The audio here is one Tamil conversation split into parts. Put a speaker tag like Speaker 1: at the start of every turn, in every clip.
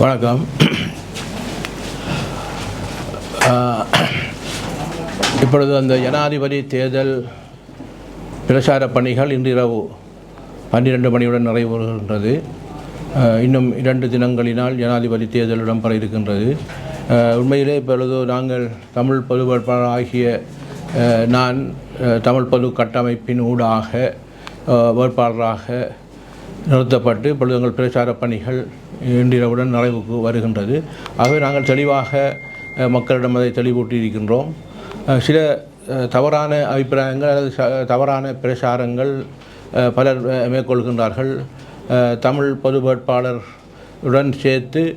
Speaker 1: வணக்கம். இப்பொழுது அந்த ஜனாதிபதி தேர்தல் பிரச்சார பணிகள் இன்றிரவு பன்னிரெண்டு பன்னிரண்டு மணியுடன் நிறைவுறுகின்றது. இன்னும் இரண்டு தினங்களினால் ஜனாதிபதி தேர்தல் இடம்பெற இருக்கின்றது. உண்மையிலே இப்பொழுது நாங்கள் தமிழ் பொது வேட்பாளர் ஆகிய நான் தமிழ் பொது கட்டமைப்பின் ஊடாக வேட்பாளராக நிறுத்தப்பட்டு இப்பொழுது எங்கள் பிரச்சார பணிகள் இன்றிரவுடன் நிறைவுக்கு வருகின்றது. ஆகவே நாங்கள் தெளிவாக மக்களிடம் அதை தெளிவூட்டி இருக்கின்றோம் சில தவறான அபிப்பிராயங்கள் அல்லது ச- தவறான பிரச்சாரங்கள் பலர் மேற்கொள்கின்றார்கள். தமிழ் பொது வேட்பாளர் உடன் சேர்த்து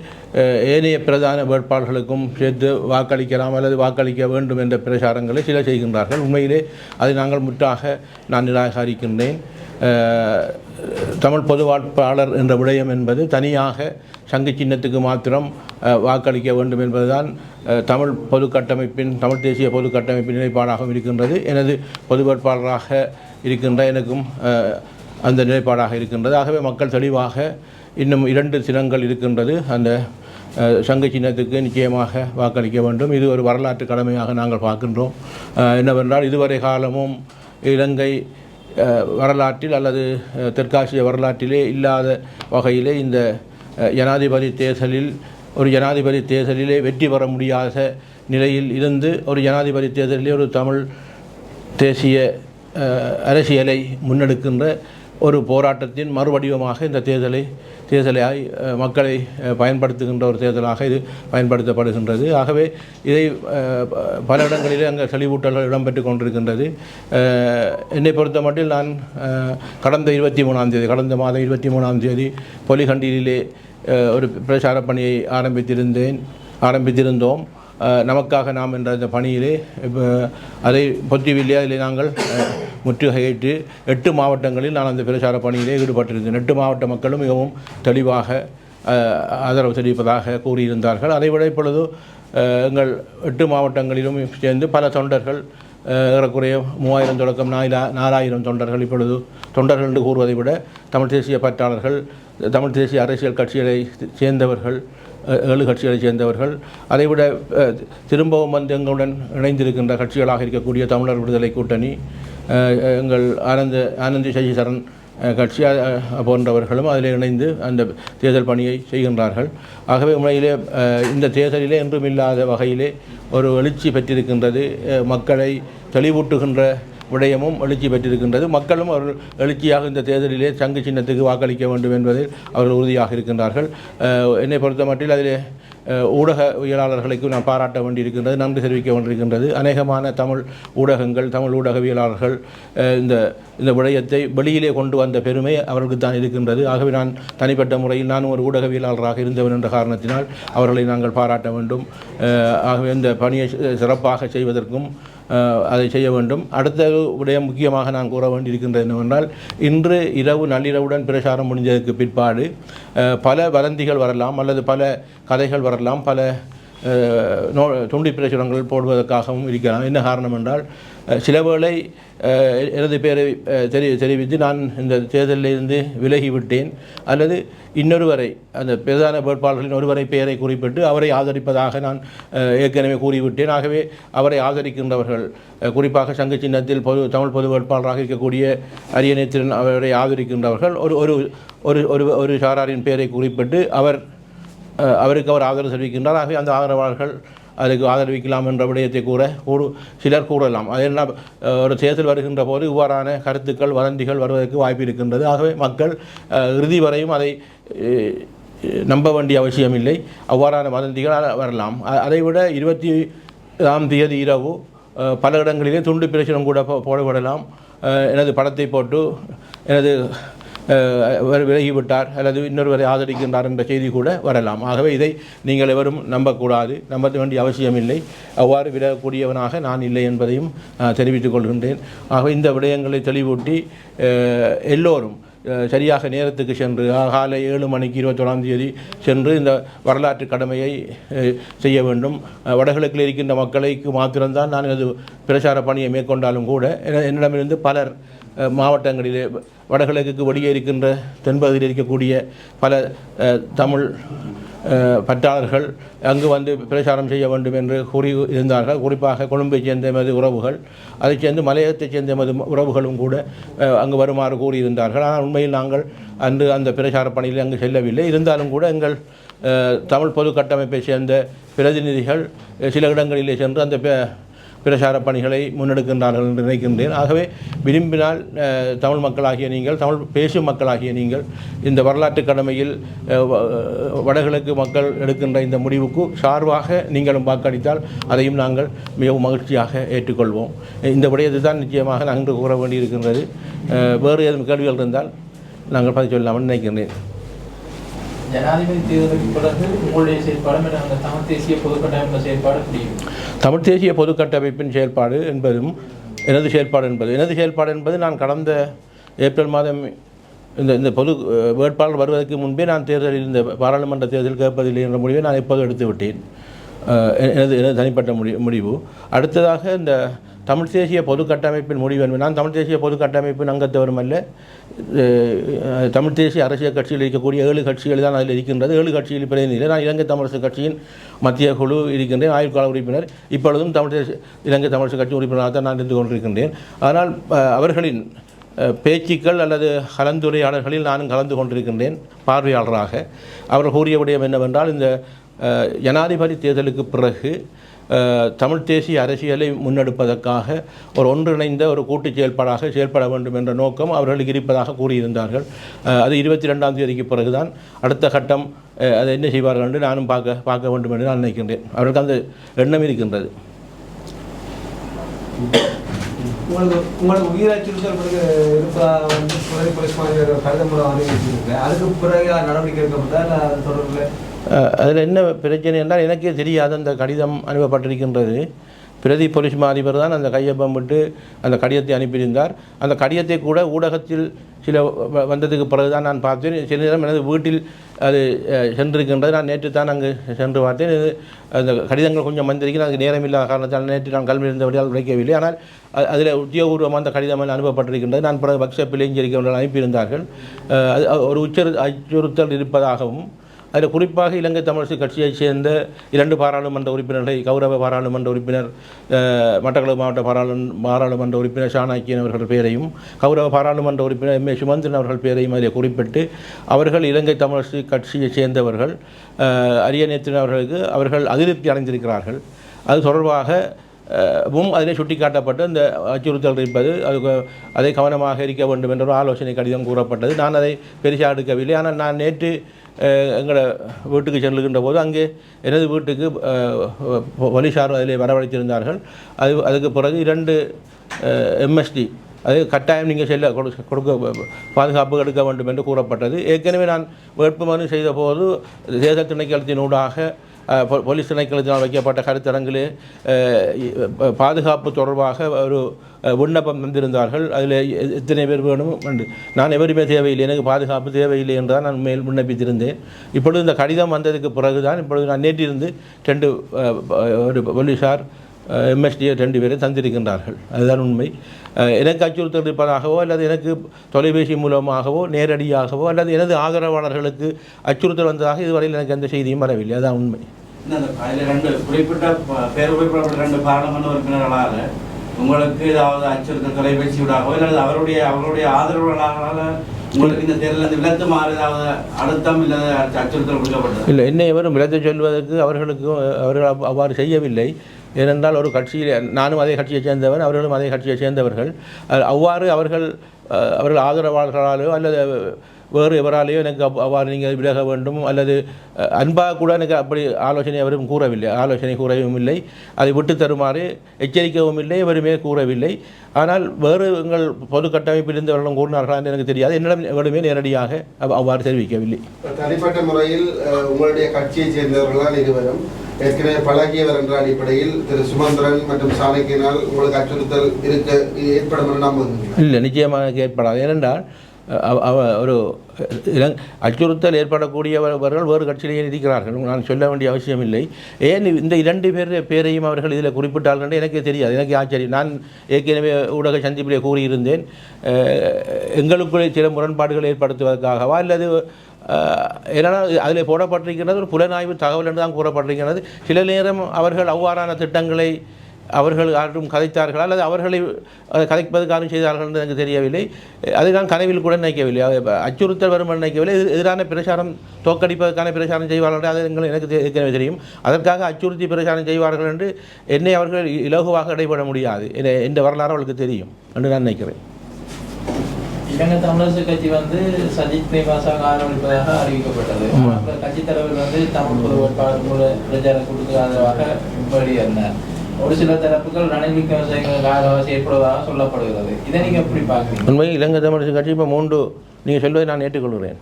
Speaker 1: ஏனைய பிரதான வேட்பாளர்களுக்கும் சேர்த்து வாக்களிக்கலாம் அல்லது வாக்களிக்க வேண்டும் என்ற பிரச்சாரங்களை சில செய்கின்றார்கள். உண்மையிலே அதை நாங்கள் முற்றாக நான் நிராகரிக்கின்றேன். தமிழ் பொது வேட்பாளர் என்ற விடயம் என்பது தனியாக சங்கு சின்னத்துக்கு மாத்திரம் வாக்களிக்க வேண்டும் என்பதுதான் தமிழ் பொது கட்டமைப்பின் தமிழ் தேசிய பொது கட்டமைப்பின் நிலைப்பாடாகவும் இருக்கின்றது. எனது பொது வேட்பாளராக இருக்கின்ற எனக்கும் அந்த நிலைப்பாடாக இருக்கின்றது. ஆகவே மக்கள் தெளிவாக இன்னும் இரண்டு தினங்கள் இருக்கின்றது. அந்த சங்க சின்னத்துக்கு நிச்சயமாக வாக்களிக்க வேண்டும். இது ஒரு வரலாற்று கடமையாக நாங்கள் பார்க்கின்றோம். என்னவென்றால் இதுவரை காலமும் இலங்கை வரலாற்றில் அல்லது தெற்காசிய வரலாற்றிலே இல்லாத வகையிலே இந்த ஜனாதிபதி தேர்தலில் ஒரு ஜனாதிபதி தேர்தலிலே வெற்றி பெற முடியாத நிலையில் இருந்து ஒரு ஜனாதிபதி தேர்தலிலே ஒரு தமிழ் தேசிய அரசியலை முன்னெடுக்கின்ற ஒரு போராட்டத்தின் மறுவடிவமாக இந்த தேர்தலை தேர்தலாய் மக்களை பயன்படுத்துகின்ற ஒரு தேர்தலாக இது பயன்படுத்தப்படுகின்றது. ஆகவே இதை ப- பல இடங்களிலே அங்கே செழிவூட்டல்கள் இடம்பெற்று கொண்டிருக்கின்றது. என்னை பொறுத்த மட்டில் நான் கடந்த இருபத்தி மூணாம் தேதி கடந்த மாதம் இருபத்தி மூணாம் தேதி பொலிகண்டியிலே ஒரு பிரச்சார பணியை ஆரம்பித்திருந்தேன் ஆரம்பித்திருந்தோம். நமக்காக நாம் என்ற அந்த பணியிலே அதை பொத்திவில்லையா இல்லை நாங்கள்? முற்றுகையிட்டு எட்டு மாவட்டங்களில் நான் அந்த பிரச்சார பணியிலே ஈடுபட்டிருந்தேன். எட்டு மாவட்ட மக்களும் மிகவும் தெளிவாக ஆதரவு தெரிவிப்பதாக கூறியிருந்தார்கள். அதைவிட இப்பொழுது எங்கள் எட்டு மாவட்டங்களிலும் சேர்ந்து பல தொண்டர்கள் ஏறக்குறைய மூவாயிரம் தொடக்கம் நாயிலா நாலாயிரம் தொண்டர்கள் இப்பொழுது தொண்டர்கள் என்று கூறுவதை விட தமிழ் தேசிய பற்றாளர்கள் தமிழ் தேசிய அரசியல் கட்சிகளை சேர்ந்தவர்கள் ஏழு கட்சிகளைச் சேர்ந்தவர்கள். அதைவிட திரும்பவும் வந்து எங்களுடன் இணைந்திருக்கின்ற கட்சிகளாக இருக்கக்கூடிய தமிழர் விடுதலை கூட்டணி எங்கள் ஆனந்த ஆனந்தி சசிசரன் அஹ், கட்சி போன்றவர்களும் அதில் இணைந்து அந்த தேர்தல் பணியை செய்கின்றார்கள். ஆகவே உண்மையிலே இந்த தேர்தலிலே என்றும் இல்லாத வகையிலே ஒரு எழுச்சி பெற்றிருக்கின்றது. மக்களை தெளிவூட்டுகின்ற விடயமும் எழுச்சி பெற்றிருக்கின்றது. மக்களும் அவர்கள் எழுச்சியாக இந்த தேர்தலிலே சங்கு சின்னத்துக்கு வாக்களிக்க வேண்டும் என்பதில் அவர்கள் உறுதியாக இருக்கின்றார்கள். என்னை பொறுத்த மட்டில் அதிலே ஊடகவியலாளர்களுக்கு நான் பாராட்ட வேண்டியிருக்கின்றது நன்றி தெரிவிக்க வேண்டியிருக்கின்றது. அநேகமான தமிழ் ஊடகங்கள் தமிழ் ஊடகவியலாளர்கள் இந்த இந்த விடயத்தை வெளியிலே கொண்டு வந்த பெருமை அவர்களுக்கு தான் இருக்கின்றது. ஆகவே நான் தனிப்பட்ட முறையில் நான் ஒரு ஊடகவியலாளராக இருந்தவன் என்ற காரணத்தினால் அவர்களை நாங்கள் பாராட்ட வேண்டும். ஆகவே இந்த பணியை சிறப்பாக செய்வதற்கும் அதை செய்ய வேண்டும். அடுத்த விடயம் முக்கியமாக நான் கூற வேண்டியிருக்கின்றது என்னவென்றால் இன்று இரவு நள்ளிரவுடன் பிரச்சாரம் முடிஞ்சதுக்கு பிற்பாடு பல வதந்திகள் வரலாம் அல்லது பல கதைகள் வரலாம் பல நோ துண்டி பிரசுரங்கள் போடுவதற்காகவும் இருக்கலாம். என்ன காரணம் என்றால் சிலவேளை சில எனது பேரை தெரி தெரிவித்து நான் இந்த தேர்தலிலிருந்து விலகிவிட்டேன். அல்லது இன்னொருவரை அந்த பிரதான வேட்பாளர்களின் ஒருவரை பெயரை குறிப்பிட்டு அவரை ஆதரிப்பதாக நான் ஏற்கனவே கூறிவிட்டேன். ஆகவே அவரை ஆதரிக்கின்றவர்கள் குறிப்பாக சங்க சின்னத்தில் பொது தமிழ் பொது வேட்பாளராக இருக்கக்கூடிய அரியநேத்திரன் அவரை ஆதரிக்கின்றவர்கள் ஒரு ஒரு ஒரு ஒரு ஒரு சாராரின் பெயரை குறிப்பிட்டு அவர் அவருக்கு அவர் ஆதரவு தெரிவிக்கின்றார். ஆகவே அந்த ஆதரவாளர்கள் அதுக்கு ஆதரவிக்கலாம் என்ற விடயத்தை கூற கூறு சிலர் கூறலாம். அது என்ன ஒரு தேர்தல் வருகின்ற போது இவ்வாறான கருத்துக்கள் வதந்திகள் வருவதற்கு வாய்ப்பு இருக்கின்றது. ஆகவே மக்கள் இறுதி வரையும் அதை நம்ப வேண்டிய அவசியமில்லை. அவ்வாறான வதந்திகள் வரலாம். அதைவிட இருபத்தி ஆம் தேதி இரவு பல இடங்களிலே துண்டு பிரசுரம் கூட போடப்படலாம். எனது படத்தை போட்டு எனது விலகிவிட்டார் அல்லது இன்னொருவரை ஆதரிக்கின்றார் என்ற செய்தி கூட வரலாம். ஆகவே இதை நீங்கள் எவரும் நம்பக்கூடாது. நம்ப வேண்டிய அவசியமில்லை. அவ்வாறு விடக்கூடியவனாக நான் இல்லை என்பதையும் தெரிவித்துக் கொள்கின்றேன். ஆகவே இந்த விடயங்களை தெளிவூட்டி எல்லோரும் சரியாக நேரத்துக்கு சென்று காலை ஏழு மணிக்கு இருபத்தொழாம் தேதி சென்று இந்த வரலாற்று கடமையை செய்ய வேண்டும். வடகிழக்கில் இருக்கின்ற மக்களுக்கு மாத்திரம்தான் நான் எனது பிரச்சார பணியை மேற்கொண்டாலும் கூட என்னிடமிருந்து பலர் மாவட்டங்களிலே வடகிழக்குக்கு வெளியே இருக்கின்ற தென்பகுதியில் இருக்கக்கூடிய பல தமிழ் பற்றாளர்கள் அங்கு வந்து பிரச்சாரம் செய்ய வேண்டும் என்று கூறி இருந்தார்கள். குறிப்பாக கொழும்பைச் சேர்ந்த எமது உறவுகள் அதைச் சேர்ந்து மலையகத்தைச் சேர்ந்த எமது உறவுகளும் கூட அங்கு வருமாறு கூறியிருந்தார்கள். ஆனால் உண்மையில் நாங்கள் அன்று அந்த பிரச்சார பணியில் அங்கு செல்லவில்லை. இருந்தாலும் கூட எங்கள் தமிழ் பொது கட்டமைப்பை சேர்ந்த பிரதிநிதிகள் சில இடங்களிலே சென்று அந்த பிரசார பிரச்சார பணிகளை முன்னெடுக்கின்றார்கள் என்று நினைக்கின்றேன். ஆகவே விரும்பினால் தமிழ் மக்களாகிய நீங்கள் தமிழ் பேசும் மக்களாகிய நீங்கள் இந்த வரலாற்று கடமையில் வடகிழக்கு மக்கள் எடுக்கின்ற இந்த முடிவுக்கு சார்பாக நீங்களும் வாக்களித்தால் அதையும் நாங்கள் மிகவும் மகிழ்ச்சியாக ஏற்றுக்கொள்வோம். இந்த விடயத்தை தான் நிச்சயமாக நாங்கள் கூற வேண்டியிருக்கின்றது. வேறு ஏதும் கேள்விகள் இருந்தால் நாங்கள் பதில் சொல்லாமல் நினைக்கின்றேன்.
Speaker 2: ஜனாதிபதி தேர்தலுக்கு பிறகு உங்களுடைய செயற்பாடு அந்த தமிழ் தேசிய பொதுக்கட்டமைப்பு செயற்பாடு முடியும்
Speaker 1: தமிழ் தேசிய பொதுக்கட்டமைப்பின் செயல்பாடு என்பதும் எனது செயல்பாடு என்பது. எனது செயல்பாடு என்பது நான் கடந்த ஏப்ரல் மாதம் இந்த இந்த பொது வேட்பாளர் வருவதற்கு முன்பே நான் தேர்தலில் இந்த பாராளுமன்ற தேர்தல் கேட்பதில்லை என்ற முடிவை நான் இப்போது எடுத்து விட்டேன் எனது எனது தனிப்பட்ட முடி முடிவு. அடுத்ததாக இந்த தமிழ் தேசிய பொது கட்டமைப்பின் முடிவு என்பது நான் தமிழ் தேசிய பொது கட்டமைப்பின் அங்கத்தவரும் அல்ல. தமிழ் தேசிய அரசியல் கட்சியில் இருக்கக்கூடிய ஏழு கட்சிகள் தான் அதில் இருக்கின்றது. ஏழு கட்சியில் பிரதிநிதிகள் நான் இலங்கை தமிழரசு கட்சியின் மத்திய குழு இருக்கின்றேன் ஆயுட்கால உறுப்பினர். இப்பொழுதும் தமிழ் தேசிய இலங்கை தமிழரசு கட்சி உறுப்பினராக தான் நான் இருந்து கொண்டிருக்கின்றேன். ஆனால் அவர்களின் பேச்சுக்கள் அல்லது கலந்துரையாடல்களில் நானும் கலந்து கொண்டிருக்கின்றேன் பார்வையாளராக. அவர் கூறிய விடயம் என்னவென்றால் இந்த ஜனாதிபதி தேர்தலுக்கு பிறகு தமிழ் தேசிய அரசியலை முன்னெடுப்பதற்காக ஒரு ஒன்றிணைந்த ஒரு கூட்டுச் செயல்பாடாக செயல்பட வேண்டும் என்ற நோக்கம் அவர்களுக்கு இருப்பதாக கூறியிருந்தார்கள். அது இருபத்தி ரெண்டாம் தேதிக்கு பிறகுதான். அடுத்த கட்டம் அதை என்ன செய்வார்கள் என்று நானும் பார்க்க பார்க்க வேண்டும் என்று நான் நினைக்கின்றேன். அவர்களுக்கு அந்த எண்ணம் இருக்கின்றது.
Speaker 3: உங்களுக்கு உங்களுக்கு உயிர் அச்சுறுத்தல் பிறகு வந்து துணை போலீஸ் மாதிரி கடிதம் மூலம் அறிவிச்சிருக்கு அதுக்கு பிறகு நடவடிக்கை எடுக்கப்பட்டா இல்லை அது தொடர்பில்?
Speaker 1: அதில் என்ன பிரச்சனை என்றால் எனக்கே தெரியாது அந்த கடிதம் அனுப்பப்பட்டிருக்கின்றது. பிரதி போலீஸ் மா அதிபர் தான் அந்த கையொப்பம் விட்டு அந்த கடிதத்தை அனுப்பியிருந்தார். அந்த கடிதத்தை கூட ஊடகத்தில் சில வ- வந்ததுக்கு பிறகு தான் நான் பார்த்தேன். சில நேரம் எனது வீட்டில் அது சென்றிருக்கின்றது. நான் நேற்று தான் அங்கு சென்று பார்த்தேன். இது அந்த கடிதங்கள் கொஞ்சம் வந்திருக்கிறேன் அதுக்கு நேரம் இல்லாத காரணத்தால் நேற்று நான் கல்வி இருந்தபடியால் உழைக்கவில்லை ஆனால் அதில் உத்தியோகபூர்வமாக அந்த கடிதம் அனுப்பப்பட்டிருக்கின்றது. நான் பிறகு வாட்ஸ்அப்பில் செய்திருக்கிறவர்கள் அனுப்பியிருந்தார்கள். அது ஒரு உச்சரு அச்சுறுத்தல் இருப்பதாகவும் அதில் குறிப்பாக இலங்கை தமிழரசு கட்சியைச் சேர்ந்த இரண்டு பாராளுமன்ற உறுப்பினர்களை கௌரவ பாராளுமன்ற உறுப்பினர் மட்டக்களப்பு மாவட்ட பாராளு பாராளுமன்ற உறுப்பினர் ஷானாக்கியன் அவர்கள் பேரையும் கௌரவ பாராளுமன்ற உறுப்பினர் எம் ஏ சுமந்திரன் அவர்கள் பேரையும் அதில் குறிப்பிட்டு அவர்கள் இலங்கை தமிழரசு கட்சியைச் சேர்ந்தவர்கள் அஹ், அவர்களுக்கு அவர்கள் அதிருப்தி அடைந்திருக்கிறார்கள். அது தொடர்பாக அதிலே சுட்டிக்காட்டப்பட்டு அந்த அச்சுறுத்தல் இருப்பது அது அதை கவனமாக இருக்க வேண்டும் என்ற ஒரு ஆலோசனை கடிதம் கூறப்பட்டது. நான் அதை பெருசாக எடுக்கவில்லை. ஆனால் நான் நேற்று எங்களை எங்களோட வீட்டுக்கு செல்லுகின்ற போது அங்கே எனது வீட்டுக்கு போலீஸார் அதில் அதிலே வரவழைத்திருந்தார்கள். அது அதுக்கு பிறகு இரண்டு எம்எஸ்டி அது கட்டாயம் நீங்கள் செல்ல கொடு- கொடுக்க பாதுகாப்பு எடுக்க வேண்டும் என்று கூறப்பட்டது. ஏற்கனவே நான் வேட்புமனு செய்த போது தேர்தல் திணைக்களத்தினூடாக போலீஸ் திணைக்களத்தினால் வைக்கப்பட்ட கருத்தரங்கில் பாதுகாப்பு தொடர்பாக ஒரு விண்ணப்பம் தந்திருந்தார்கள். அதில் எத்தனை பேர் வேணும்? என்று நான் எவருமே தேவையில்லை. எனக்கு பாதுகாப்பு தேவையில்லை என்று தான் நான் மேல் விண்ணப்பித்திருந்தேன். இப்பொழுது இந்த கடிதம் வந்ததுக்கு பிறகு தான் இப்பொழுது நான் நேற்றிருந்து ரெண்டு ஒரு போலீஸார் எம்எஸ்டியை ரெண்டு பேரை தந்திருக்கின்றார்கள். அதுதான் உண்மை. எனக்கு அச்சுறுத்தல் இருப்பதாகவோ அல்லது எனக்கு தொலைபேசி மூலமாகவோ நேரடியாகவோ அல்லது எனது ஆதரவாளர்களுக்கு அச்சுறுத்தல் வந்ததாக இதுவரையில் எனக்கு எந்த செய்தியும் வரவில்லை. அதுதான் உண்மை.
Speaker 4: குறிப்பிட்ட பேர் குறிப்பிடப்பட்ட ரெண்டு பாராளுமன்ற உறுப்பினர்களால் உங்களுக்கு ஏதாவது அச்சுறுத்தல் தொலைபேசி ஊடாகவோ அல்லது அவருடைய அவருடைய ஆதரவாளர்களால்
Speaker 1: இல்லை என்னை எவரும் விளத்தை சொல்வதற்கு அவர்களுக்கு அவர்கள் அவ்- அவ்வாறு செய்யவில்லை. ஏனென்றால் ஒரு கட்சியில் நானும் அதே கட்சியை சேர்ந்தவன் அவர்களும் அதே கட்சியை சேர்ந்தவர்கள். அவ்வாறு அவர்கள் அவர்கள் ஆதரவாளர்களாலோ அல்லது வேறு எவராலேயோ எனக்கு அவ்- அவ்வாறு நீங்கள் விலக வேண்டும் அல்லது அன்பாக கூட எனக்கு அப்படி ஆலோசனை அவரும் கூறவில்லை. ஆலோசனை கூறவும் இல்லை. அதை விட்டு தருமாறு எச்சரிக்கவும் இல்லை எவருமே கூறவில்லை. ஆனால் வேறு எங்கள் பொது கட்டமைப்பில் இருந்தவர்களும் கூறினார்களா என்று எனக்கு தெரியாது. என்னிடம் எவருமே நேரடியாக அவ்- அவ்வாறு தெரிவிக்கவில்லை.
Speaker 5: தனிப்பட்ட முறையில் உங்களுடைய கட்சியைச் சேர்ந்தவர்களால் இருவரும். ஏற்கனவே பழகியவர் என்ற அடிப்படையில் திரு சுமந்திரன் மற்றும் சாணக்கியனால் உங்களுக்கு அச்சுறுத்தல் இருக்க ஏற்படும் என்று
Speaker 1: இல்லை நிச்சயமாக ஏற்படாது. ஏனென்றால் அவ- ஒரு அச்சுறுத்தல் ஏற்படக்கூடியவர்கள் வேறு கட்சியிலேயே இருக்கிறார்கள். நான் சொல்ல வேண்டிய அவசியம் இல்லை. ஏன் இந்த இரண்டு பேர் பேரையும் அவர்கள் இதில் குறிப்பிட்டார்கள் என்று எனக்கு தெரியாது. எனக்கு ஆச்சரியம். நான் ஏற்கனவே ஊடக சந்திப்பிலே கூறியிருந்தேன் எங்களுக்குள்ளே சில முரண்பாடுகள் ஏற்படுத்துவதற்காகவா அல்லது என்னென்னா அதில் போடப்பட்டிருக்கிறது ஒரு புலனாய்வு தகவல் என்று தான் கூறப்பட்டிருக்கிறது. சில நேரம் அவர்கள் அவ்வாறான திட்டங்களை அவர்கள் யாரும் கதைத்தார்கள் அல்லது அவர்களை அதை செய்தார்கள் என்று எனக்கு தெரியவில்லை. அதுதான் நான் கனவில் கூட நினைக்கவில்லை. அச்சுறுத்தல் வரும் நினைக்கவில்லை. எதிரான பிரச்சாரம் தோற்கடிப்பதற்கான பிரச்சாரம் செய்வார்கள் அது எங்கள் எனக்கு ஏற்கனவே தெரியும். அதற்காக அச்சுறுத்தி பிரச்சாரம் செய்வார்கள் என்று என்னை அவர்கள் இலகுவாக இடைபட முடியாது. என்ற வரலாறு அவர்களுக்கு தெரியும் என்று நான் நினைக்கிறேன்.
Speaker 2: இலங்கை தமிழரசு கட்சி வந்து சஜித் பிரேமாசாக ஆரம்பிப்பதாக அறிவிக்கப்பட்டது. கட்சித் தலைவர் வந்து தமிழ் பொது வேட்பாளர் மூல பிரச்சார கூட்டத்துக்கு ஆதரவாக வெளியேறினார் ஒரு சில தரப்புகள் ரணில் விக்ரமசிங்களுக்கு ஆதரவாக செயற்படுவதாக சொல்லப்படுகிறது. இதை நீங்க எப்படி பார்க்குறீங்க?
Speaker 1: உண்மையில் இலங்கை தமிழரசு கட்சி இப்போ மூன்று நீங்கள் சொல்வதை நான் ஏற்றுக்கொள்கிறேன்.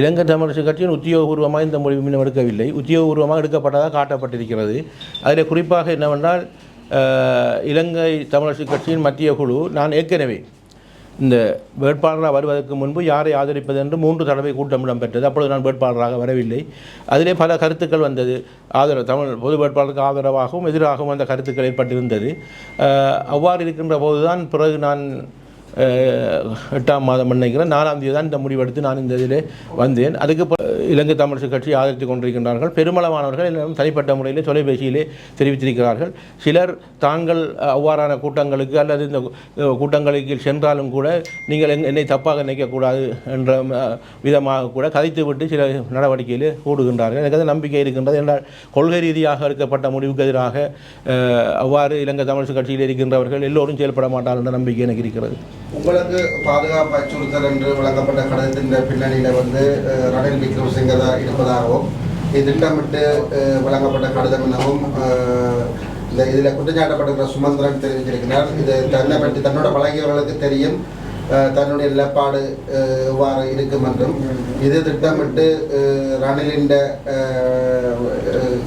Speaker 1: இலங்கை தமிழரசு கட்சியின் உத்தியோகபூர்வமாக இந்த முடிவு இன்னும் எடுக்கவில்லை. உத்தியோகபூர்வமாக எடுக்கப்பட்டதாக காட்டப்பட்டிருக்கிறது. அதில் குறிப்பாக என்னவென்றால் இலங்கை தமிழரசு கட்சியின் மத்திய குழு நான் ஏற்கனவே இந்த வேட்பாளராக வருவதற்கு முன்பு யாரை ஆதரிப்பது என்று மூன்று தடவை கூட்டம் இடம்பெற்றது. அப்பொழுது நான் வேட்பாளராக வரவில்லை. அதிலே பல கருத்துக்கள் வந்தது. ஆதரவு தமிழ் பொது வேட்பாளருக்கு ஆதரவாகவும் எதிராகவும் அந்த கருத்துக்கள் ஏற்பட்டிருந்தது. அவ்வாறு இருக்கின்ற போதுதான் பிறகு நான் எட்டாம் மாதம் நினைக்கிறேன். நாலாம் தேதி தான் இந்த முடிவெடுத்து நான் இந்த இதிலே வந்தேன். அதுக்கு ப- இலங்கை தமிழரசு கட்சி ஆதரித்து கொண்டிருக்கின்றார்கள். பெருமளவானவர்கள் எல்லாம் தனிப்பட்ட முறையிலே தொலைபேசியிலே தெரிவித்திருக்கிறார்கள். சிலர் தாங்கள் அவ்வாறான கூட்டங்களுக்கு அல்லது இந்த கூட்டங்களுக்கு சென்றாலும் கூட நீங்கள் என்- என்னை தப்பாக நினைக்கக்கூடாது என்ற விதமாக கூட கதைத்துவிட்டு சில நடவடிக்கையில் கூடுகின்றார்கள் எனக்கு அது நம்பிக்கை இருக்கின்றது. என்றால் கொள்கை ரீதியாக எடுக்கப்பட்ட முடிவுக்கு எதிராக அவ்வாறு இலங்கை தமிழரசு கட்சியில் இருக்கின்றவர்கள் எல்லோரும் செயல்பட மாட்டார்கள் என்ற நம்பிக்கை எனக்கு இருக்கிறது.
Speaker 5: உங்களுக்கு பாதுகாப்பு அச்சுறுத்தல் என்று வழங்கப்பட்ட கடிதத்தின் பின்னணியில வந்து ரணில் விக்ரமசிங்க இருப்பதாகவும் இது திட்டமிட்டு வழங்கப்பட்ட கடிதம் எனவும் இந்த இதில் குற்றஞ்சாட்டப்பட்டிருக்கிற சுமந்திரன் தெரிவிச்சிருக்கிறார் இது தன்னை பற்றி தன்னோட பழகியவர்களுக்கு தெரியும். தன்னுடைய நிலப்பாடு இவ்வாறு இருக்கும் என்றும். இது திட்டமிட்டு ரணிலின்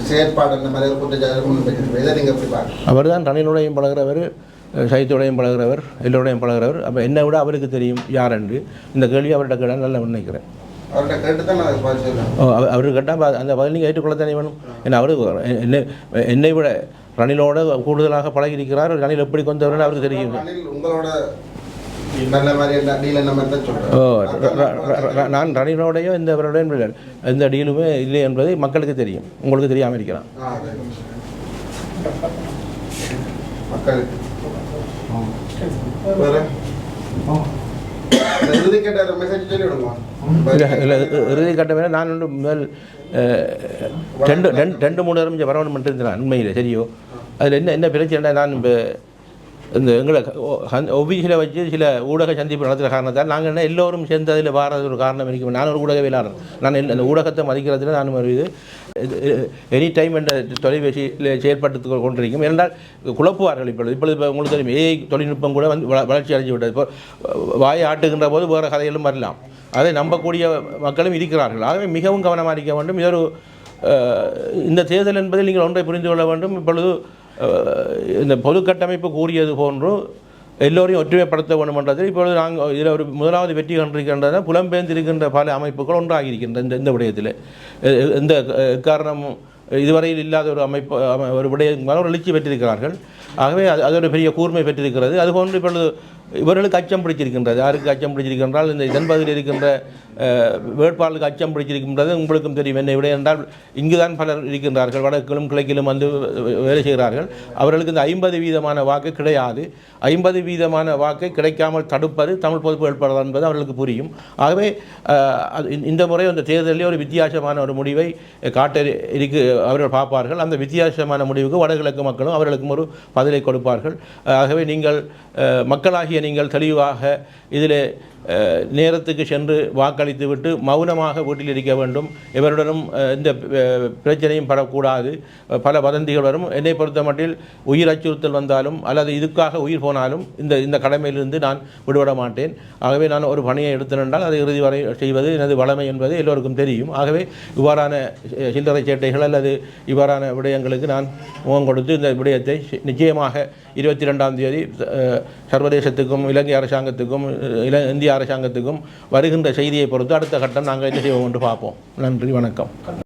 Speaker 5: செயற்பாடு அந்த மாதிரி ஒரு குற்றச்சாட்டு இதை நீங்கள் எப்படி பார்க்க
Speaker 1: அவர் தான் ரணிலுடையும் பழகிறவர். சைத்தோடையும் பழகிறவர் எல்லோரையும் பழகிறவர். அப்போ என்னை விட அவருக்கு தெரியும் யார் என்று. இந்த கேள்வி அவர்கிட்ட கேட நல்லா நினைக்கிறேன்.
Speaker 5: தான்
Speaker 1: அவர் கேட்டால் அந்த பதில் நீங்கள் ஏற்றுக்கொள்ளத்தானே வேணும்? ஏன்னா அவர் என்னை என்னை விட ரணிலோட கூடுதலாக பழகியிருக்கிறார். ரணில் எப்படி கொண்டவர் அவருக்கு தெரியும்.
Speaker 5: உங்களோட தான்
Speaker 1: நான் ரணிலோடையோ இந்த அவரோடையும். எந்த டீலுமே இல்லை என்பது மக்களுக்கு தெரியும். உங்களுக்கு தெரியாமல் இருக்கலாம்.
Speaker 5: மக்களுக்கு. வேற இந்த இறுதி கேட்ட மெசேஜ் சொல்லி விடுங்க
Speaker 1: இல்லை இல்லை இறுதி கட்டமே நான் ஒன்று முதல் ரெண்டு ரெண்டு மூணு நேரம் வரவணும் இருந்தேன் உண்மையில் சரியோ அதில் என்ன என்ன பிரச்சனை நான் இப்போ இந்த எங்களை ஒபிசியில் வச்சு சில ஊடக சந்திப்பு நடத்துகிற காரணத்தால் நாங்கள் என்ன எல்லோரும் சேர்ந்து அதில் வாரது ஒரு காரணம் எனக்கு நான் ஒரு ஊடகவியலாளர். நான் அந்த ஊடகத்தை மதிக்கிறதுல நான் ஒரு இது எனி டைம் என்ற தொலைபேசியில் செயல்பட்டு கொண்டிருக்கும். என்றால் குழப்புவார்கள் இப்பொழுது. இப்பொழுது இப்போ உங்களுக்கு தெரியும் ஏஐ தொழில்நுட்பம் கூட வந்து வளர்ச்சி அடைஞ்சு விட்டது. இப்போ வாயை ஆட்டுகின்ற போது வேறு கதைகளும் வரலாம். அதை நம்பக்கூடிய மக்களும் இருக்கிறார்கள். ஆகவே மிகவும் கவனமாக இருக்க வேண்டும். இது ஒரு இந்த தேர்தல் என்பதில் நீங்கள் ஒன்றை புரிந்து கொள்ள வேண்டும். இப்பொழுது இந்த பொது கட்டமைப்பு கூறியது போன்று எல்லோரையும் ஒற்றுமைப்படுத்த வேண்டும் இப்பொழுது நாங்கள் இதில் ஒரு முதலாவது வெற்றி கண்டிருக்கின்றன. புலம்பெயர்ந்திருக்கின்ற பல அமைப்புகள் ஒன்றாகி இந்த இந்த விடயத்தில். இந்த காரணமும் இதுவரையில் இல்லாத ஒரு அமைப்பு ஒரு விடயம் ஒரு எழுச்சி பெற்றிருக்கிறார்கள். ஆகவே அது அது ஒரு பெரிய கூர்மை பெற்றிருக்கிறது. அதுபோன்று இப்பொழுது இவர்களுக்கு அச்சம் பிடிச்சிருக்கின்றது. யாருக்கு அச்சம் பிடிச்சிருக்கின்றால் இந்த தென்பகுதியில் இருக்கின்ற வேட்பாளருக்கு அச்சம் பிடிச்சிருக்கின்றது. உங்களுக்கும் தெரியும் என்ன விட என்றால் இங்குதான் பலர் இருக்கின்றார்கள். வடக்கிலும் கிழக்கிலும் வந்து வேலை செய்கிறார்கள். அவர்களுக்கு இந்த ஐம்பது வீதமான வாக்கு கிடையாது. ஐம்பது வீதமான வாக்கை கிடைக்காமல் தடுப்பது தமிழ் பொது வேட்பாளர் என்பது அவர்களுக்கு புரியும். ஆகவே அது இந்த- முறை அந்த தேர்தலில் ஒரு வித்தியாசமான ஒரு முடிவை காட்ட இருக்கு அவர்கள் பார்ப்பார்கள். அந்த வித்தியாசமான முடிவுக்கு வடகிழக்கு மக்களும் அவர்களுக்கும் ஒரு பதிலை கொடுப்பார்கள். ஆகவே நீங்கள் மக்களாகிய நீங்கள் தெளிவாக இதில் நேரத்துக்கு சென்று வாக்களித்து விட்டு மௌனமாக வீட்டில் இருக்க வேண்டும். இவருடனும் இந்த பிரச்சனையும் படக்கூடாது. பல வதந்திகள் வரும். என்னை பொறுத்த மட்டில் உயிர் அச்சுறுத்தல் வந்தாலும் அல்லது இதுக்காக உயிர் போனாலும் இந்த இந்த கடமையிலிருந்து நான் விடுபட மாட்டேன். ஆகவே நான் ஒரு பணியை எடுத்திருந்தால் அதை இறுதி வரை செய்வது எனது வளமை என்பது எல்லோருக்கும் தெரியும். ஆகவே இவ்வாறான சில்லறை சேட்டைகள் அல்லது இவ்வாறான விடயங்களுக்கு நான் முகம் கொடுத்து இந்த விடயத்தை நிச்சயமாக இருபத்தி ரெண்டாம் தேதி சர்வதேசத்துக்கும் இலங்கை அரசாங்கத்துக்கும் இல இந்திய அரசாங்கத்துக்கும் வருகின்ற செய்தியை பொறுத்து அடுத்த கட்டம் நாங்கள் என்ன செய்வோம் என்று பார்ப்போம். நன்றி வணக்கம்.